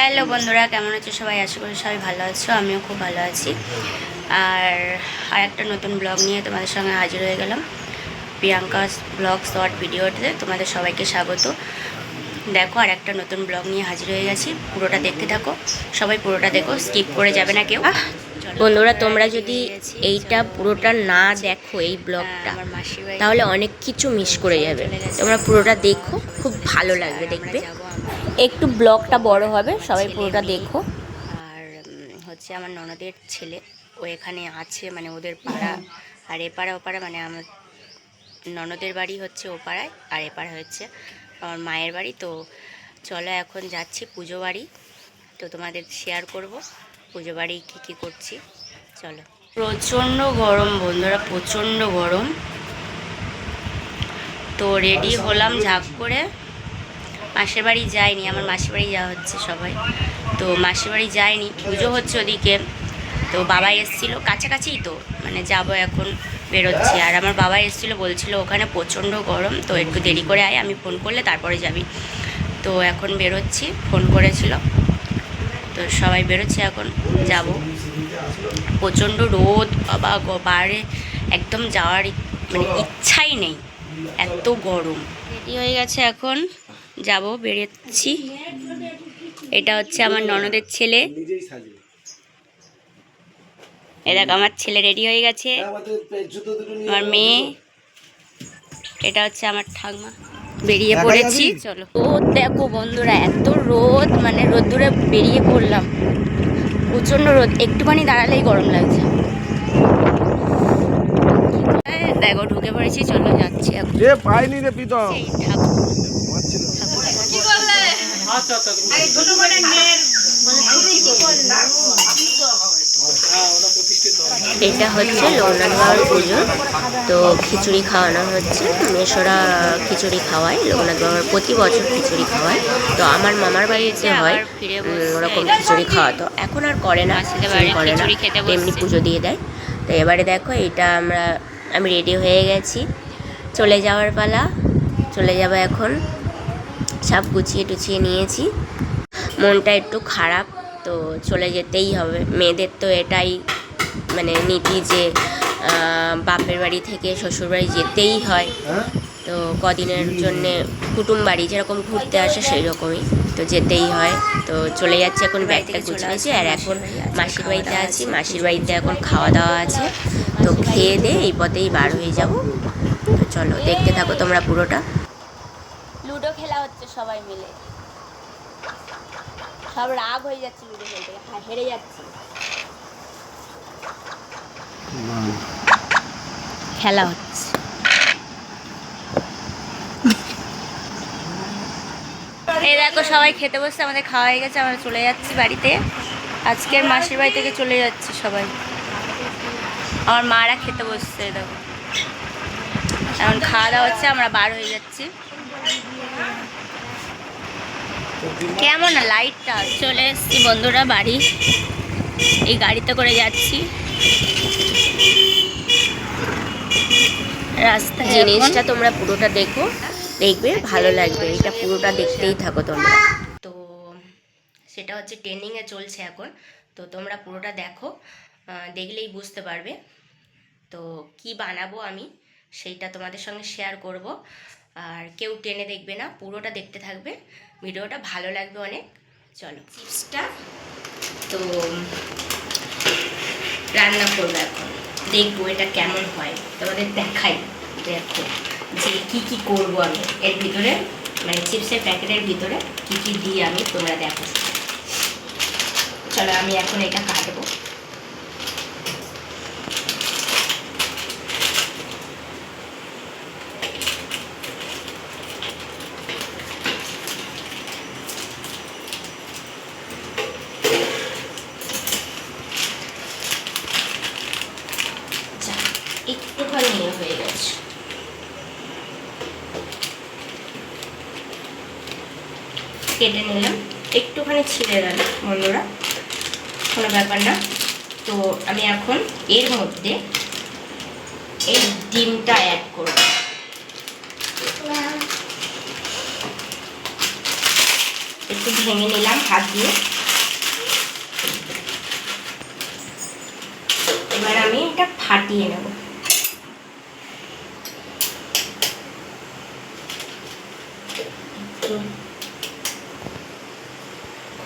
Hello বন্ধুরা কেমন আছো সবাই? আশা করি সবাই ভালো আছো আমিও খুব ভালো আছি। আর আর একটা নতুন ব্লগ নিয়ে তোমাদের সঙ্গে হাজির হয়ে গেলাম। প্রিয়াঙ্কা ব্লগ শর্ট ভিডিওতে তোমাদের সবাইকে স্বাগত। দেখো আর একটা নতুন ব্লগ নিয়ে হাজির হয়ে গেছি। পুরোটা দেখতে থাকো। সবাই পুরোটা দেখো স্কিপ করে যাবে না কেউ। বন্ধুরা তোমরা যদি এইটা পুরোটা না দেখো এই ব্লগটা আমার মাসির তাহলে অনেক কিছু মিস করে যাবে। তোমরা পুরোটা দেখো খুব ভালো লাগবে দেখবে। যাব আমরা একটু ব্লগটা বড় হবে সবাই পুরোটা দেখো। আর হচ্ছে আমার ননদের ছেলে ও এখানে আছে মানে ওদের পাড়া। আর এ পাড়া ও মানে আমার ননদের বাড়ি হচ্ছে ও পাড়ায় আর এ পাড়া হচ্ছে আমার মায়ের বাড়ি। তো চলো এখন যাচ্ছি পুজো বাড়ি। তো তোমাদের শেয়ার করব পুজো বাড়ি কী কী করছি। চলো। প্রচণ্ড গরম বন্ধুরা প্রচণ্ড গরম। তো রেডি হলাম ঝাঁক করে। মাসির বাড়ি যায়নি, আমার মাসির বাড়ি যাওয়া হচ্ছে সবাই। তো মাসির বাড়ি যায়নি, পুজো হচ্ছে ওদিকে। তো বাবা এসেছিল কাছাকাছিই তো মানে যাব এখন, বেরোচ্ছি। আর আমার বাবা এসেছিল, বলছিল ওখানে প্রচণ্ড গরম, তো একটু দেরি করে আয়, আমি ফোন করলে তারপরে যাবি। তো এখন বেরোচ্ছি ফোন করেছিল। তো সবাই বেরোচ্ছে এখন, যাব। প্রচণ্ড রোদ, বাবা বাইরে একদম যাওয়ার মানে ইচ্ছাই নেই, এত গরম। রেডি হয়ে গেছে এখন। যাব বেরোচ্ছি। এটা হচ্ছে আমার ননদের ছেলে। এ দেখ আমার ছেলে রেডি হয়ে গেছে। আমার মেয়ে। এটা হচ্ছে আমার ঠাকমা। বেরিয়ে পড়েছি চলো। ও দেখো বন্ধুরা এত রোদ মানে রোদ্দুরে বেরিয়ে পড়লাম। প্রচণ্ড রোদ একটুখানি দাঁড়ালেই গরম লাগছে। দেখো ঢুকে পড়েছি চলো যাচ্ছি এখন। এ পাইনি রে প্রীতম এই ঠাকুর এটা হচ্ছে লোকনাথ বাবার পুজো। তো খিচুড়ি খাওয়ানো হচ্ছে। মেশোরা খিচুড়ি খাওয়ায়। লোকনাথ বাবার প্রতি বছর খিচুড়ি খাওয়ায়। তো আমার মামার বাড়িতে হয়। ওরকম খিচুড়ি খাওয়াতো এখন আর করে না খিচুড়ি করে না। খেতে এমনি পুজো দিয়ে দেয়। তো এবারে দেখো এটা আমরা আমি রেডি হয়ে গেছি। চলে যাওয়ার পালা। চলে যাব এখন। সব গুছিয়ে টুছিয়ে নিয়েছি। মনটা একটু খারাপ, তো চলে যেতেই হবে। মেয়েদের তো এটাই মানে নীতি যে বাপের বাড়ি থেকে শ্বশুর বাড়ি যেতেই হয়। তো কদিনের জন্যে কুটুম বাড়ি যেরকম ঘুরতে আসে সেই রকমই তো যেতেই হয়। তো চলে যাচ্ছে এখন ব্যাগটা গুছিয়েছি আর এখন মাসির বাড়িতে আছি। মাসির বাড়িতে এখন খাওয়া দাওয়া আছে। তো খেয়ে দিয়ে এই পথেই বার হয়ে যাব। তো চলো, দেখতে থাকো তোমরা পুরোটা। সবাই মিলে। সব রাগ হয়ে যাচ্ছে লুডো খেলতে হা- হেরে যাচ্ছে। খেলা হচ্ছে। এই দেখো সবাই খেতে বসছে, আমাদের খাওয়া হয়ে গেছে, আমরা চলে যাচ্ছি বাড়িতে। আজকের মাসির বাড়ি থেকে চলে যাচ্ছি সবাই। আমার মারা খেতে বসছে দেখো। এখন খাওয়া দাওয়া হচ্ছে, আমরা বার হয়ে যাচ্ছি। কেমন লাইটটা চলে এসছি বন্ধুরা বাড়ি। এই গাড়িতে করে যাচ্ছি। রাস্তা জিনিসটা তোমরা পুরোটা দেখো দেখবে ভালো লাগবে। এটা পুরোটা দেখতেই থাকো তোমরা। তো সেটা হচ্ছে ট্রেন্ডিংয়ে চলছে এখন। তো তোমরা পুরোটা দেখো দেখলেই বুঝতে পারবে। তো কি বানাবো আমি সেইটা তোমাদের সঙ্গে শেয়ার করব। আর কেউ টেনে দেখবে না পুরোটা দেখতে থাকবে। ভিডিওটা ভালো লাগবে অনেক। চলো। চিপসটা। তো রান্না করব এখন। দেখব এটা কেমন হয়। তোমাদের দেখাই। দেখো যে কি কি করব আমি। এর ভিতরে মানে চিপসের প্যাকেটের ভিতরে কি কি দিই আমি তোমরা দেখো। চলো আমি এখন এটা কাটবো যা, একটুখানি ইয়ে হয়ে গেছে কেটে নিলাম। একটুখানি ছিঁড়ে গেল বন্ধুরা, কোনো ব্যাপার না। তো আমি এখন এর মধ্যে এই ডিমটা অ্যাড করব। একটু ভেঙে নিলাম হাত দিয়ে। এবার আমি এটা ফাটিয়ে নেব। একটু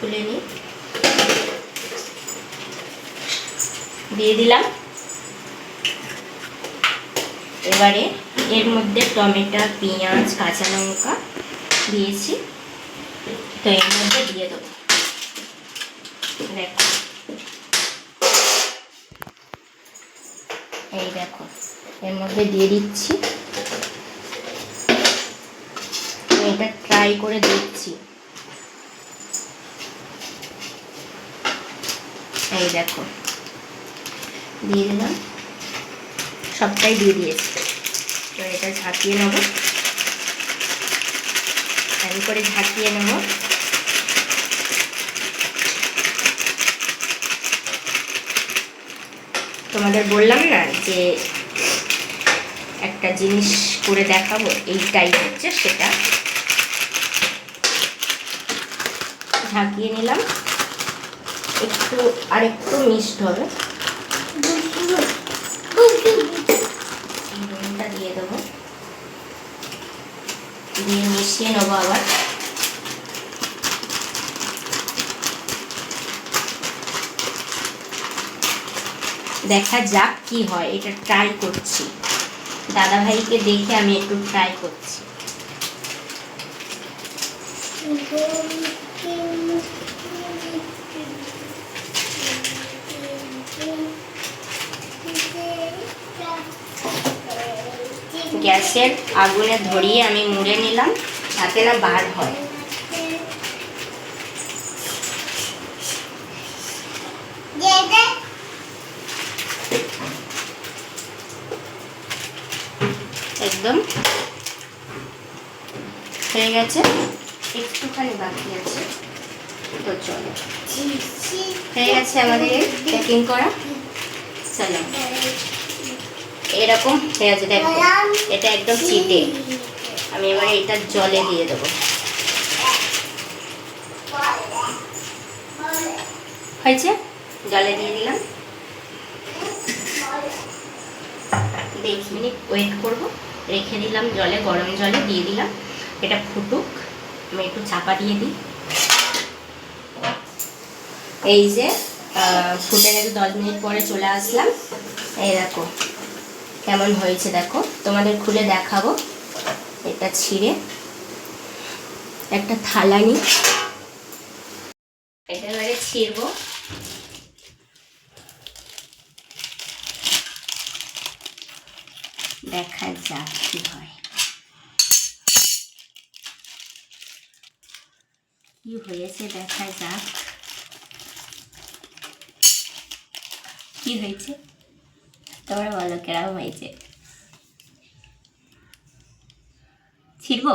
খুলে নিই। দিয়ে দিলাম। এবারে এর মধ্যে টমেটো, পেঁয়াজ, কাঁচা লঙ্কা দিয়েছি। তো এর মধ্যে দিয়ে দেবো। দেখো। এই দেখো, এর মধ্যে দিয়ে দিচ্ছি। এটা ট্রাই করে দেখছি। এই দেখো। দিয়ে দিলাম। সবটাই দিয়ে দিয়েছি। তো এটা ঝাঁকিয়ে নেব। এমন করে ঝাঁকিয়ে নেব। তোমাদের বললাম না যে একটা জিনিস করে দেখাবো, এইটাই হচ্ছে সেটা। ঝাঁকিয়ে নিলাম। একটু আর একটু হবে। নুনটা দিয়ে দেবো। দিয়ে মিশিয়ে নেব আবার। দেখা যাক কি হয়, এটা ট্রাই করছি। দাদা ভাইকে দেখে আমি একটু ট্রাই করছি। গ্যাসের আগুনে ধরিয়ে আমি মুড়ে নিলাম যাতে না বার হয়। একদম। হয়ে গেছে। একটুখানি বাকি আছে। তো চলো। হয়ে গেছে আমাদের প্যাকিং করা। চলো। এরকম হয়ে আছে দেখো। এটা একদম চিটে। আমি এবার এটা জলে দিয়ে দেবো। হয়েছে? জলে দিয়ে দিলাম। দেড় মিনিট ওয়েট করব। রেখে দিলাম জলে গরম জলে দিয়ে দিলাম। এটা ফুটুক। আমি একটু চাপা দিয়ে দিই। এই যে ফুটে গেছে দশ মিনিট পরে চলে আসলাম। এই দেখো। কেমন হয়েছে দেখো, তোমাদের খুলে দেখাবো। এটা ছিঁড়ে। একটা থালা নি। এটা এবারে ছিঁড়বো। দেখা যাক কি হয়। কি হয়েছে দেখা যাক। কি হয়েছে? তোমরা বলো কেরম হয়েছে? ছিড়বো।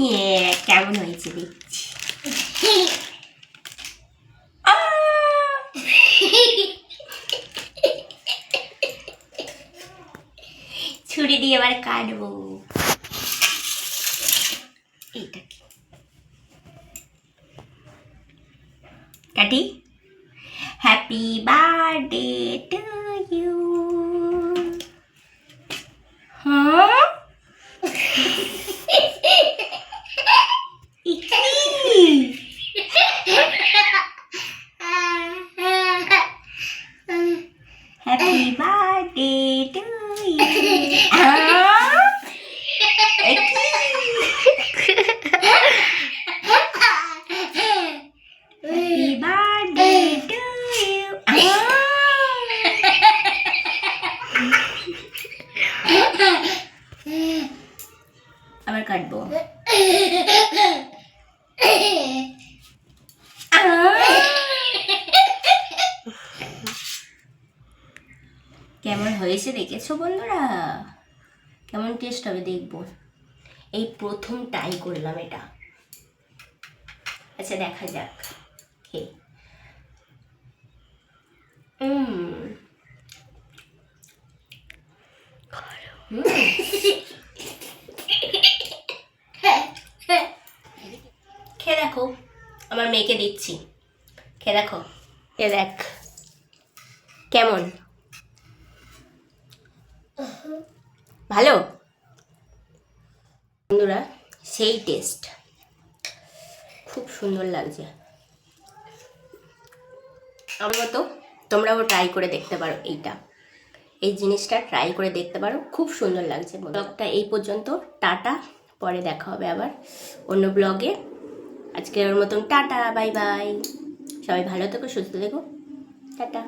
ইয়ে কেমন হয়েছে দেখছি। ছুরি দিয়ে এবার কাটবো। এইটা কাটি? Vì কেমন হয়েছে দেখেছ বন্ধুরা? কেমন টেস্ট হবে দেখব। এই প্রথম ট্রাই করলাম এটা। আচ্ছা দেখা যাক। খেয়ে। হুম। দেখো, আমার মেয়েকে দিচ্ছি। খেয়ে দেখো। এ দেখ, কেমন? ভালো? বন্ধুরা, সেই টেস্ট খুব সুন্দর লাগছে। আমার মতো তোমরাও ট্রাই করে দেখতে পারো এইটা। এই জিনিসটা ট্রাই করে দেখতে পারো। খুব সুন্দর লাগছে ব্লগটা এই পর্যন্ত। টাটা। পরে দেখা হবে আবার অন্য ব্লগে। আজকের মতন টাটা, বাই বাই। সবাই ভালো থেকো, সুস্থ থেকো। টাটা।